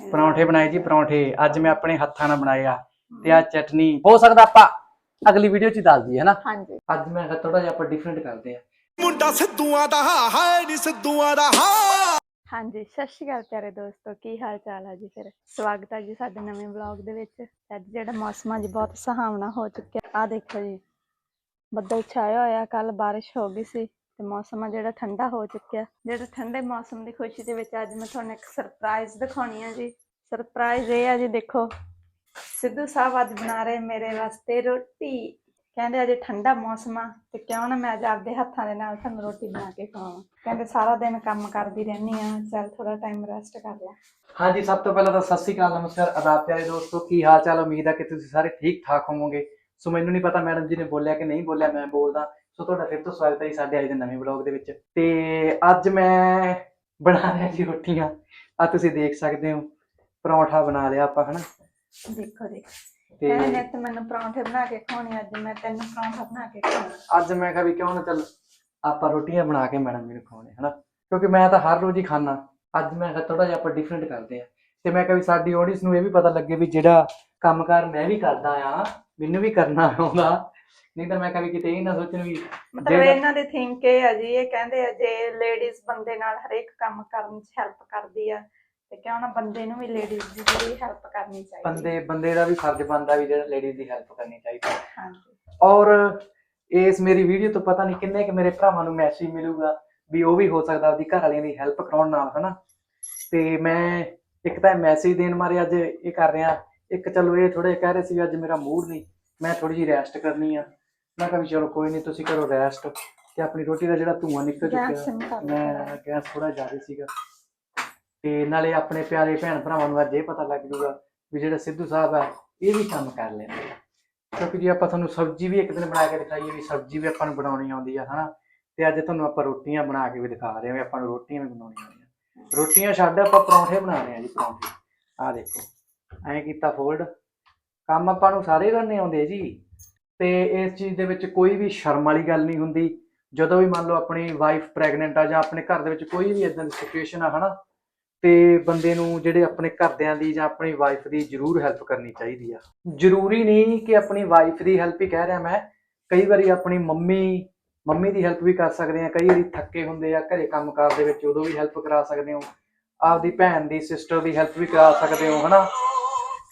ਪਰੌਂਠੇ ਬਣਾਏ ਜੀ ਪਰੌਂਠੇ। ਅੱਜ ਮੈਂ ਆਪਣੇ ਹੱਥਾਂ ਨਾਲ ਬਣਾਏ ਆ ਤੇ ਆ ਚਟਨੀ। ਹੋ ਸਕਦਾ ਆਪਾਂ ਅਗਲੀ ਵੀਡੀਓ 'ਚ ਹੀ ਦੱਸ ਦਈਏ ਹਨਾ? ਹਾਂਜੀ। ਅੱਜ ਮੈਂ ਥੋੜਾ ਜਿਹਾ ਆਪਾਂ ਡਿਫਰੈਂਟ ਕਰਦੇ ਆ। ਮੁੰਡਾ ਸਿੱਧੂਆਂ ਦਾ ਹਾ ਹਾਏ ਨੀ ਸਿੱਧੂਆਂ ਦਾ ਹਾ। ਹਾਂਜੀ ਸਤਿ ਸ਼੍ਰੀ ਅਕਾਲ ਪਿਆਰੇ ਦੋਸਤੋ ਕੀ ਹਾਲ ਚਾਲ ਹੈ ਜੀ ਫਿਰ? ਸਵਾਗਤ ਹੈ ਜੀ ਸਾਡੇ ਨਵੇਂ ਵਲੌਗ ਦੇ ਵਿੱਚ। ਅੱਜ ਜਿਹੜਾ ਮੌਸਮ ਅੱਜ ਬਹੁਤ ਸੁਹਾਵਣਾ ਹੋ ਚੁੱਕਿਆ। ਆ ਦੇਖੋ ਜੀ ਬੱਦਲ ਛਾਇਆ ਹੋਇਆ ਕੱਲ ਬਾਰਿਸ਼ ਹੋ ਗਈ ਸੀ। ਤੇ ਮੌਸਮ ਆ ਜਿਹੜਾ ਠੰਡਾ ਹੋ ਚੁੱਕਿਆ। ਜਿਹੜੇ ਠੰਡੇ ਮੌਸਮ ਦੀ ਖੁਸ਼ੀ ਦੇ ਵਿੱਚ ਅੱਜ ਮੈਂ ਤੁਹਾਨੂੰ ਇੱਕ ਸਰਪ੍ਰਾਈਜ਼ ਦਿਖਾਉਣੀ ਆ ਜੀ। ਸਰਪ੍ਰਾਈਜ਼ ਇਹ ਆ ਜੀ ਦੇਖੋ, ਸਿੱਧੂ ਸਾਹਿਬ ਅੱਜ ਬਣਾ ਰਹੇ ਮੇਰੇ ਵਾਸਤੇ ਰੋਟੀ। ਕਹਿੰਦੇ ਅਜੇ ਠੰਡਾ ਮੌਸਮ ਆ ਤੇ ਕਿਉਂ ਨਾ ਮੈਂ ਅੱਜ ਆਪਦੇ ਹੱਥਾਂ ਦੇ ਨਾਲ ਤੁਹਾਨੂੰ ਰੋਟੀ ਬਣਾ ਕੇ ਖਵਾਵਾਂ। ਕਹਿੰਦੇ ਸਾਰਾ ਦਿਨ ਕੰਮ ਕਰਦੀ ਰਹਿੰਦੀ ਆ, ਚੱਲ ਥੋੜਾ ਟਾਈਮ ਰੈਸਟ ਕਰ ਲਿਆ ਹਾਂਜੀ, ਸਭ ਤੋਂ ਪਹਿਲਾਂ ਤਾਂ ਸਤਿ ਸ੍ਰੀ ਅਕਾਲ, ਨਮਸਕਾਰ। ਆਦਾਬ ਪਿਆਰੇ ਦੋਸਤੋ, ਕੀ ਹਾਲ ਚਾਲ? ਉਮੀਦ ਆ ਕਿ ਤੁਸੀਂ ਸਾਰੇ ਠੀਕ ਠਾਕ ਹੋਵੋਗੇ। ਸੋ ਮੈਨੂੰ ਨਹੀਂ ਪਤਾ ਮੈਡਮ ਜੀ ਨੇ ਬੋਲਿਆ ਕਿ ਨਹੀਂ ਬੋਲਿਆ, ਮੈਂ ਬੋਲਦਾ ਸੋ ਤੁਹਾਡਾ ਫਿਰ ਤੋਂ ਸਵਾਗਤ ਹੈ ਜੀ ਸਾਡੇ ਅੱਜ ਦੇ ਨਵੇਂ ਵਲੌਗ ਦੇ ਵਿੱਚ। ਤੇ ਅੱਜ ਮੈਂ ਬਣਾ ਰਿਹਾ ਜੀ ਰੋਟੀਆਂ। ਆ ਤੁਸੀਂ ਦੇਖ ਸਕਦੇ ਹੋ ਪਰੌਂਠਾ ਬਣਾ ਲਿਆ ਆਪਾਂ ਹਨਾ? ਦੇਖੋ ਜੀ ਤੇ ਕਹਿੰਦੇ ਨੇ ਤੇ ਮੈਨੂੰ ਪਰੌਂਠੇ ਬਣਾ ਕੇ ਖਵਾਉਣੇ ਅੱਜ ਮੈਂ ਤੈਨੂੰ ਪਰੌਂਠਾ ਬਣਾ ਕੇ ਖਵਾਉਣਾ। ਅੱਜ ਮੈਂ ਕਿਹਾ ਵੀ ਕਿਉਂ ਨਾ ਚੱਲ ਆਪਾਂ ਰੋਟੀਆਂ ਬਣਾ ਕੇ ਮੈਡਮ ਜੀ ਨੂੰ ਖਵਾਉਣੇ ਹਨਾ? ਕਿਉਂਕਿ ਮੈਂ ਤਾਂ ਹਰ ਰੋਜ਼ ਹੀ ਖਾਣਾ ਅੱਜ ਮੈਂ ਕਿਹਾ ਥੋੜਾ ਜਿਹਾ ਆਪਾਂ ਡਿਫਰੈਂਟ ਕਰਦੇ ਆ ਤੇ ਮੈਂ ਕਿਹਾ ਵੀ ਸਾਡੀ ਆਡੀਅנס ਨੂੰ ਇਹ ਵੀ ਪਤਾ ਲੱਗੇ ਵੀ ਜਿਹੜਾ ਕੰਮਕਾਰ ਮੈਂ ਵੀ ਕਰਦਾ ਆ ਮੈਨੂੰ ਵੀ ਕਰਨਾ ਆਉਂਦਾ। ਨਹੀਂ ਤਾਂ ਮੈਂ ਵੀ ਕਿਤੇ ਇਹ ਨਾ ਸੋਚਣ ਵੀ ਮਤਲਬ ਇਹਨਾਂ ਦੀ ਥਿੰਕ ਇਹ ਆ ਜੀ ਇਹ ਕਹਿੰਦੇ ਆ ਜੇ ਲੇਡੀਜ਼ ਬੰਦੇ ਨਾਲ ਹਰੇਕ ਕੰਮ ਕਰਨ 'ਚ ਹੈਲਪ ਕਰਦੀ ਆ ਤੇ ਕਿਉਂ ਨਾ ਬੰਦੇ ਨੂੰ ਵੀ ਲੇਡੀਜ਼ ਦੀ ਜਿਹੜੀ ਹੈਲਪ ਕਰਨੀ ਚਾਹੀਦੀ। ਬੰਦੇ ਬੰਦੇ ਦਾ ਵੀ ਫਰਜ਼ ਬਣਦਾ ਵੀ ਜਿਹੜਾ ਲੇਡੀਜ਼ ਦੀ ਹੈਲਪ ਕਰਨੀ ਚਾਹੀਦੀ। ਹੈ। ਹਾਂਜੀ। ਔਰ ਇਸ ਮੇਰੀ ਵੀਡੀਓ ਤੋਂ ਪਤਾ ਨਹੀਂ ਕਿੰਨੇ ਕਿ ਮੇਰੇ ਭਰਾਵਾਂ ਨੂੰ ਮੈਸੇਜ ਮਿਲੂਗਾ ਵੀ ਉਹ ਵੀ ਹੋ ਸਕਦਾ ਆਪਦੀ ਘਰ ਵਾਲਿਆਂ ਦੀ ਹੈਲਪ ਕਰਾਉਣ ਨਾਲ ਹਨਾ? ਤੇ ਮੈਂ ਇੱਕ ਤਾਂ ਮੈਸੇਜ ਦੇਣ ਮਾਰੇ ਅੱਜ ਇਹ ਕਰ ਰਿਹਾ। ਇੱਕ ਚਲੋ ਇਹ ਥੋੜੇ ਕਹਿ ਰਹੇ ਸੀ ਵੀ ਅੱਜ ਮੇਰਾ ਮੂਡ ਨਹੀਂ ਮੈਂ ਥੋੜੀ ਜਿਹੀ ਰੈਸਟ ਕਰਨੀ ਆ। ਮੈਂ ਕਿਹਾ ਵੀ ਚਲੋ ਕੋਈ ਨਹੀਂ ਤੁਸੀਂ ਕਰੋ ਰੈਸਟ ਤੇ ਆਪਣੀ ਰੋਟੀ ਦਾ ਜਿਹੜਾ ਧੂਆਂ ਨਿਕਲ ਚੁੱਕਿਆ। ਮੈਂ ਗੈਸ ਥੋੜਾ ਜ਼ਿਆਦਾ ਸੀਗਾ। ਤੇ ਨਾਲੇ ਆਪਣੇ ਪਿਆਰੇ ਭੈਣ ਭਰਾਵਾਂ ਨੂੰ ਅੱਜ ਇਹ ਪਤਾ ਲੱਗ ਜੂਗਾ ਵੀ ਜਿਹੜਾ ਸਿੱਧੂ ਸਾਹਿਬ ਹੈ ਇਹ ਵੀ ਕੰਮ ਕਰ ਲੈਂਦੇ ਆ। ਕਿਉਂਕਿ ਜੇ ਆਪਾਂ ਤੁਹਾਨੂੰ ਸਬਜ਼ੀ ਵੀ ਇੱਕ ਦਿਨ ਬਣਾ ਕੇ ਦਿਖਾਈਏ ਵੀ ਸਬਜ਼ੀ ਵੀ ਆਪਾਂ ਨੂੰ ਬਣਾਉਣੀ ਆਉਂਦੀ ਆ ਹਨਾ? ਤੇ ਅੱਜ ਤੁਹਾਨੂੰ ਆਪਾਂ ਰੋਟੀਆਂ ਬਣਾ ਕੇ ਵੀ ਦਿਖਾ ਰਹੇ ਹਾਂ ਵੀ ਆਪਾਂ ਨੂੰ ਰੋਟੀਆਂ ਵੀ ਬਣਾਉਣੀਆਂ ਆਉਂਦੀਆਂ। ਰੋਟੀਆਂ ਛੱਡ ਆਪਾਂ ਪਰੌਂਠੇ ਬਣਾ ਰਹੇ ਹਾਂ ਜੀ ਪਰੌਂਠੇ। ਆਹ ਦੇਖੋ ਐਂ ਕੀਤਾ ਫੋਲਡ ਕੰਮ ਆਪਾਂ ਨੂੰ ਸਾਰੇ ਕਰਨੇ ਆਉਂਦੇ ਜੀ। ਤੇ ਇਸ ਚੀਜ਼ ਦੇ ਵਿੱਚ ਕੋਈ ਵੀ ਸ਼ਰਮ ਵਾਲੀ ਗੱਲ ਨਹੀਂ ਹੁੰਦੀ। ਜਦੋਂ ਵੀ ਮੰਨ ਲਓ ਆਪਣੀ ਵਾਈਫ ਪ੍ਰੈਗਨੈਂਟ ਆ ਜਾਂ ਆਪਣੇ ਘਰ ਦੇ ਵਿੱਚ ਕੋਈ ਵੀ ਇਦਾਂ ਦੀ ਸਿਚੁਏਸ਼ਨ ਆ, ਹਨਾ, ਤੇ ਬੰਦੇ ਨੂੰ ਜਿਹੜੇ ਆਪਣੇ ਘਰਦਿਆਂ ਦੀ ਜਾਂ ਆਪਣੀ ਵਾਈਫ ਦੀ ਜ਼ਰੂਰ ਹੈਲਪ ਕਰਨੀ ਚਾਹੀਦੀ ਆ। ਜ਼ਰੂਰੀ ਨਹੀਂ ਕਿ ਆਪਣੀ ਵਾਈਫ ਦੀ ਹੈਲਪ ਹੀ ਕਹਿ ਰਿਹਾ ਮੈਂ, ਕਈ ਵਾਰੀ ਆਪਣੀ ਮੰਮੀ ਮੰਮੀ ਦੀ ਹੈਲਪ ਵੀ ਕਰ ਸਕਦੇ ਆ, ਕਈ ਵਾਰੀ ਥੱਕੇ ਹੁੰਦੇ ਆ, ਘਰੇ ਕੰਮਕਾਰ ਦੇ ਵਿੱਚ ਉਦੋਂ ਵੀ ਹੈਲਪ ਕਰਾ ਸਕਦੇ ਹੋ, ਆਪਦੀ ਭੈਣ ਦੀ ਸਿਸਟਰ ਦੀ ਹੈਲਪ ਵੀ ਕਰਾ ਸਕਦੇ ਹੋ, ਹਨਾ।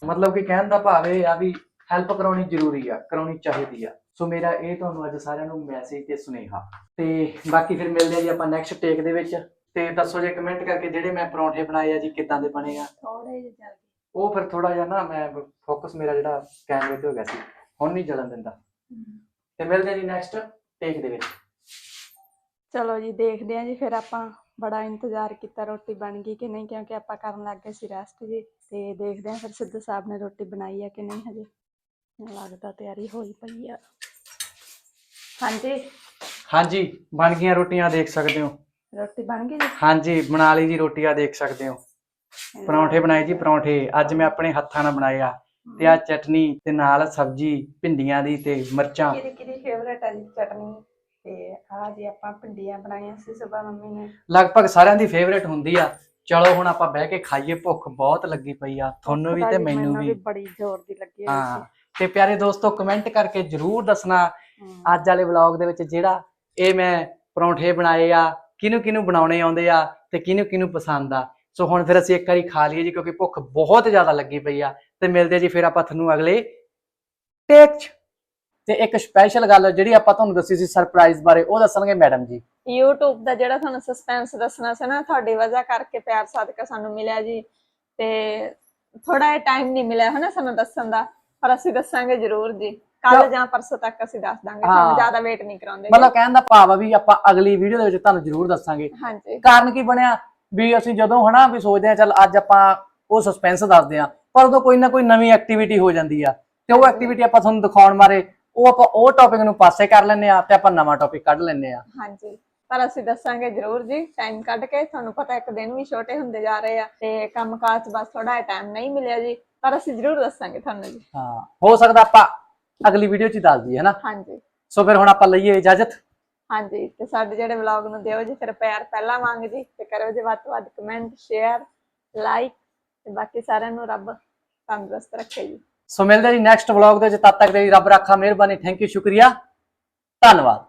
ਮਤਲਬ ਕਿ ਕਹਿਣ ਦਾ ਭਾਵ ਇਹ ਆ ਵੀ ਹੈਲਪ ਕਰਾਉਣੀ ਜ਼ਰੂਰੀ ਆ ਕਰਾਉਣੀ ਚਾਹੀਦੀ ਆ। ਸੋ ਮੇਰਾ ਇਹ ਤੁਹਾਨੂੰ ਅੱਜ ਸਾਰਿਆਂ ਨੂੰ ਮੈਸੇਜ ਤੇ ਸੁਨੇਹਾ। ਤੇ ਬਾਕੀ ਫਿਰ ਮਿਲਦੇ ਆ ਜੀ ਆਪਾਂ ਨੈਕਸਟ ਟੇਕ ਦੇ ਵਿੱਚ। ਤੇ ਦੱਸੋ ਜੇ ਕਮੈਂਟ ਕਰਕੇ ਜਿਹੜੇ ਮੈਂ ਪਰੌਂਠੇ ਬਣਾਏ ਆ ਜੀ ਕਿੱਦਾਂ ਦੇ ਬਣੇ ਆ। ਥੋੜੇ ਜਿਹੇ ਜਲਦੀ ਉਹ ਫਿਰ ਥੋੜਾ ਜਿਹਾ ਨਾ ਮੈਂ ਫੋਕਸ ਮੇਰਾ ਜਿਹੜਾ ਕੈਮਰੇ ਤੇ ਹੋ ਗਿਆ ਸੀ ਹੁਣ ਨਹੀਂ ਜਲਨ ਦਿੰਦਾ। ਤੇ ਮਿਲਦੇ ਆ ਜੀ ਨੈਕਸਟ ਟੇਕ ਦੇ ਵਿੱਚ। ਚਲੋ ਜੀ ਦੇਖਦੇ ਹਾਂ ਜੀ ਫਿਰ ਆਪਾਂ ਬੜਾ ਇੰਤਜ਼ਾਰ ਕੀਤਾ ਰੋਟੀ ਬਣ ਗਈ ਕਿ ਨਹੀਂ ਕਿਉਂਕਿ ਆਪਾਂ ਕਰਨ ਲੱਗ ਗਏ ਸੀ ਰੈਸਟ ਜੀ। ਤੇ ਦੇਖਦੇ ਹਾਂ ਫਿਰ ਸਿੱਧੂ ਸਾਹਿਬ ਨੇ ਰੋਟੀ ਬਣਾਈ ਆ ਕਿ ਨਹੀਂ ਹਜੇ। ਲੱਗਦਾ ਤਿਆਰੀ ਹੋਈ ਪਈ ਆ। ਹਾਂਜੀ? ਹਾਂਜੀ ਬਣ ਗਈਆਂ ਰੋਟੀਆਂ ਦੇਖ ਸਕਦੇ ਹੋ। ਰੋਟੀ ਬਣ ਗਈ ਜੀ? ਹਾਂਜੀ ਬਣਾ ਲਈ ਜੀ ਰੋਟੀ ਆ ਦੇਖ ਸਕਦੇ ਹੋ। ਪਰੌਂਠੇ ਬਣਾਏ ਜੀ ਪਰੌਂਠੇ। ਅੱਜ ਮੈਂ ਆਪਣੇ ਹੱਥਾਂ ਨਾਲ ਬਣਾਏ ਆ। ਤੇ ਆ ਚਟਨੀ ਤੇ ਨਾਲ ਸਬਜ਼ੀ ਭਿੰਡੀਆਂ ਦੀ ਤੇ ਮਿਰਚਾਂ। ਕਿਹਦੀ ਕਿਹਦੀ ਫੇਵਰੇਟ ਹੈ ਜੀ ਚਟਨੀ? ਤੇ ਆ ਜੀ ਆਪਾਂ ਭਿੰਡੀਆਂ ਬਣਾਈਆਂ ਸੀ ਸਵੇਰ ਮੰਮੀ ਨੇ। ਲਗਭਗ ਸਾਰਿਆਂ ਦੀ ਫੇਵਰੇਟ ਹੁੰਦੀ ਆ। ਚਲੋ ਹੁਣ ਆਪਾਂ ਬਹਿ ਕੇ ਖਾਈਏ ਭੁੱਖ ਬਹੁਤ ਲੱਗੀ ਪਈ ਆ। ਤੁਹਾਨੂੰ ਵੀ ਤੇ ਮੈਨੂੰ ਵੀ। ਬੜੀ ਜ਼ੋਰ ਦੀ ਲੱਗੀ ਹਾਂ। ਸੀ। ਤੇ ਪਿਆਰੇ ਦੋਸਤੋ ਕਮੈਂਟ ਕਰਕੇ ਜਰੂਰ ਦੱਸਣਾ ਅੱਜ ਵਾਲੇ ਵਲੌਗ ਦੇ ਵਿੱਚ ਜਿਹੜਾ ਇਹ ਮੈਂ ਪਰੌਂਠੇ ਬਣਾਏ ਆ ਕਿਹਨੂੰ ਕਿਹਨੂੰ ਬਣਾਉਣੇ ਆਉਂਦੇ ਆ ਤੇ ਕਿਹਨੂੰ ਕਿਹਨੂੰ ਪਸੰਦ ਆ। ਸੋ ਹੁਣ ਫਿਰ ਅਸੀਂ ਇੱਕ ਵਾਰੀ ਖਾ ਲਈਏ ਜੀ ਕਿਉਂਕਿ ਭੁੱਖ ਬਹੁਤ ਜ਼ਿਆਦਾ ਲੱਗੀ ਪਈ ਆ। ਤੇ ਮਿਲਦੇ ਜੀ ਫਿਰ ਆਪਾਂ ਤੁਹਾਨੂੰ ਅਗਲੇ ਟੇਕ ਤੇ ਇੱਕ ਸਪੈਸ਼ਲ ਗੱਲ ਜਿਹੜੀ ਆਪਾਂ ਤੁਹਾਨੂੰ ਦੱਸੀ ਸੀ ਸਰਪ੍ਰਾਈਜ਼ ਬਾਰੇ ਉਹ ਦੱਸਣਗੇ ਮੈਡਮ ਜੀ। YouTube ਦਾ ਜਿਹੜਾ ਤੁਹਾਨੂੰ ਸਸਪੈਂਸ ਦੱਸਣਾ ਸੀ ਨਾ ਤੁਹਾਡੀ ਵਜ੍ਹਾ ਕਰਕੇ ਪਿਆਰ ਸਦਕਾ ਸਾਨੂੰ ਮਿਲਿਆ ਜੀ। ਤੇ ਥੋੜਾ ਜਿਹਾ ਟਾਈਮ ਨਹੀਂ ਮਿਲਿਆ ਹਨਾ ਸਾਨੂੰ ਦੱਸਣ ਦਾ। ਪਰ ਅਸੀਂ ਦੱਸਾਂਗੇ ਜ਼ਰੂਰ ਜੀ। ਕੱਲ। ਜਾਂ ਪਰਸੋਂ ਤੱਕ ਅਸੀਂ ਦੱਸ ਦਾਂਗੇ। ਹਾਂ। ਤੁਹਾਨੂੰ ਜ਼ਿਆਦਾ ਵੇਟ ਨਹੀਂ ਕਰਾਉਂਦੇ। ਮਤਲਬ ਕਹਿਣ ਦਾ ਭਾਵ ਆ ਵੀ ਆਪਾਂ ਅਗਲੀ ਵੀਡੀਓ ਦੇ ਵਿੱਚ ਤੁਹਾਨੂੰ ਜਰੂਰ ਦੱਸਾਂਗੇ। ਹਾਂਜੀ। ਕਾਰਨ ਕੀ ਬਣਿਆ? ਵੀ ਅਸੀਂ ਜਦੋਂ ਹਨਾ ਵੀ ਸੋਚਦੇ ਆ ਚੱਲ ਅੱਜ ਆਪਾਂ ਉਹ ਸਸਪੈਂਸ ਦੱਸਦੇ ਆ ਪਰ ਉਦੋਂ ਕੋਈ ਨਾ ਕੋਈ ਨਵੀਂ ਐਕਟੀਵਿਟੀ ਹੋ ਜਾਂਦੀ ਆ। ਤੇ ਉਹ ਐਕਟੀਵਿਟੀ ਆਪਾਂ ਤੁਹਾਨੂੰ ਦਿਖਾਉਣ ਮਾਰੇ ਉਹ ਆਪਾਂ ਉਹ ਟੌਪਿਕ ਨੂੰ ਪਾਸੇ ਕਰ ਲੈਂਦੇ ਆ ਤੇ ਆਪਾਂ ਨਵਾਂ ਟੌਪਿਕ ਕੱਢ ਲੈਂਦੇ ਆ ਹਾਂਜੀ। ਪਰ ਅਸੀਂ ਦੱਸਾਂਗੇ ਜ਼ਰੂਰ ਜੀ ਟਾਈਮ ਕੱਢ ਕੇ। ਤੁਹਾਨੂੰ ਪਤਾ ਇੱਕ ਦਿਨ ਵੀ ਛੋਟੇ ਹੁੰਦੇ ਜਾ ਰਹੇ ਆ ਤੇ ਕੰਮ ਕਾਜ 'ਚ ਬਸ ਥੋੜਾ ਜਿਹਾ ਟਾਈਮ ਨਹੀਂ ਮਿਲਿਆ ਜੀ। ਪਰ ਅਸੀਂ ਜ਼ਰੂਰ ਦੱਸਾਂਗੇ ਤੁਹਾਨੂੰ ਜੀ। ਹਾਂ ਹੋ ਸਕਦਾ ਆਪਾਂ ਅਗਲੀ ਵੀਡੀਓ 'ਚ ਹੀ ਦੱਸ ਦਈਏ ਹਨਾ? ਹਾਂਜੀ। ਸੋ ਫਿਰ ਹੁਣ ਆਪਾਂ ਲਈਏ ਇਜਾਜ਼ਤ। ਹਾਂਜੀ ਤੇ ਸਾਡੇ ਜਿਹੜੇ ਵਲੌਗ ਨੂੰ ਦਿਓ ਜੀ ਫਿਰ ਪਿਆਰ ਪਹਿਲਾਂ ਮੰਗ ਜੀ ਤੇ ਕਰੋ ਜੀ ਵੱਧ ਤੋਂ ਵੱਧ ਕਮੈਂਟ ਸ਼ੇਅਰ ਲਾਈਕ ਤੇ ਬਾਕੀ ਸਾਰਿਆਂ ਨੂੰ ਰੱਬ ਤੰਦਰੁਸਤ ਰੱਖੇ ਜੀ। ਸੋ ਮਿਲਦੇ ਜੀ ਨੈਕਸਟ ਵਲੌਗ ਦੇ ਵਿੱਚ। ਤਦ ਤੱਕ ਦੇ ਲਈ ਰੱਬ ਰਾਖਾ ਮਿਹਰਬਾਨੀ। ਥੈਂਕ ਯੂ ਸ਼ੁਕਰੀਆ। ਧੰਨਵਾਦ।